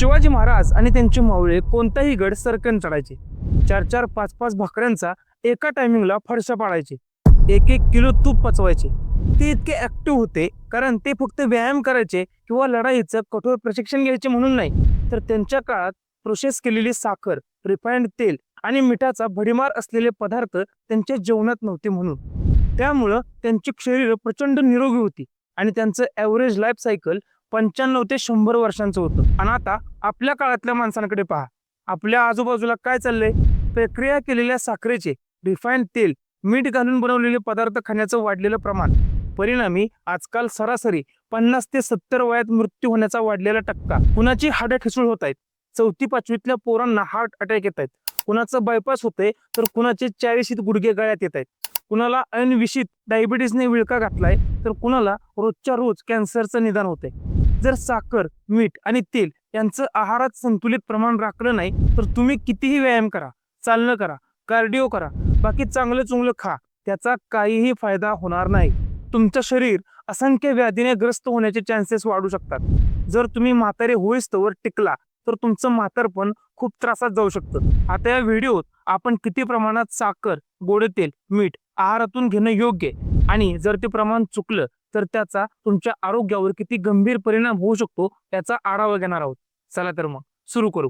शिवाजी महाराज आणि त्यांचे मावळे कोणताही गड सरकन चढायचे. चार चार पाच पाच भाकऱ्यांचा एका टायमिंगला फडशा पाडायचे. एक एक किलो तूप पचवायचे. ते इतके ऍक्टिव्ह होते कारण ते फक्त व्यायाम करायचे किंवा लढाईचं कठोर प्रशिक्षण घ्यायचे म्हणून नाही. तर त्यांच्या काळात प्रोसेस केलेली साखर रिफाईंड तेल आणि मिठाचा भडीमार असलेले पदार्थ त्यांच्या जेवणात नव्हते म्हणून. त्यामुळं त्यांची शरीर प्रचंड निरोगी होती आणि त्यांचं ॲव्हरेज लाईफ सायकल पंच्याण्णव ते शंभर वर्षांचं होतं. आणि आता आपल्या काळातल्या माणसांकडे पहा. आपल्या आजूबाजूला काय चाललंय? प्रक्रिया केलेल्या साखरेचे रिफाईंड तेल मीठ घालून बनवलेले पदार्थ खाण्याचं वाढलेलं प्रमाण परिणामी आजकाल सरासरी पन्नास ते सत्तर वयात मृत्यू होण्याचा वाढलेला टक्का. कुणाची हाडं ठिसूळ होत आहेत? चौथी पाचवीतल्या पोरांना हार्ट अटॅक येत आहेत. कुणाचं बायपास होतंय तर कुणाचे चाळीशीत गुडघे गळ्यात येत आहेत. कुणाला अनविषित डायबिटीसने विळका घातलाय तर कुणाला रोजच्या रोज कॅन्सरचं निदान होतंय. जर साखर मीठ आणि तेल यांचं आहारात संतुलित प्रमाण राखलं नाही तर तुम्ही कितीही व्यायाम करा चालणं करा कार्डिओ करा बाकी चांगलं चुंगलं खा त्याचा काहीही फायदा होणार नाही. तुमचं शरीर असंख्य व्याधीने ग्रस्त होण्याचे चान्सेस वाढू शकतात. जर तुम्ही म्हातारे होईस्तवर टिकला तर तुमचं म्हातारपण खूप त्रासात जाऊ शकतं. आता या व्हिडिओत आपण किती प्रमाणात साखर गोडे तेल मीठ आहारातून घेणं योग्य आणि जर ते प्रमाण चुकलं तर त्याचा तुमच्या आरोग्यावर किती गंभीर परिणाम होऊ शकतो याचा आढावा घेणार आहोत. चला तर मग सुरू करू.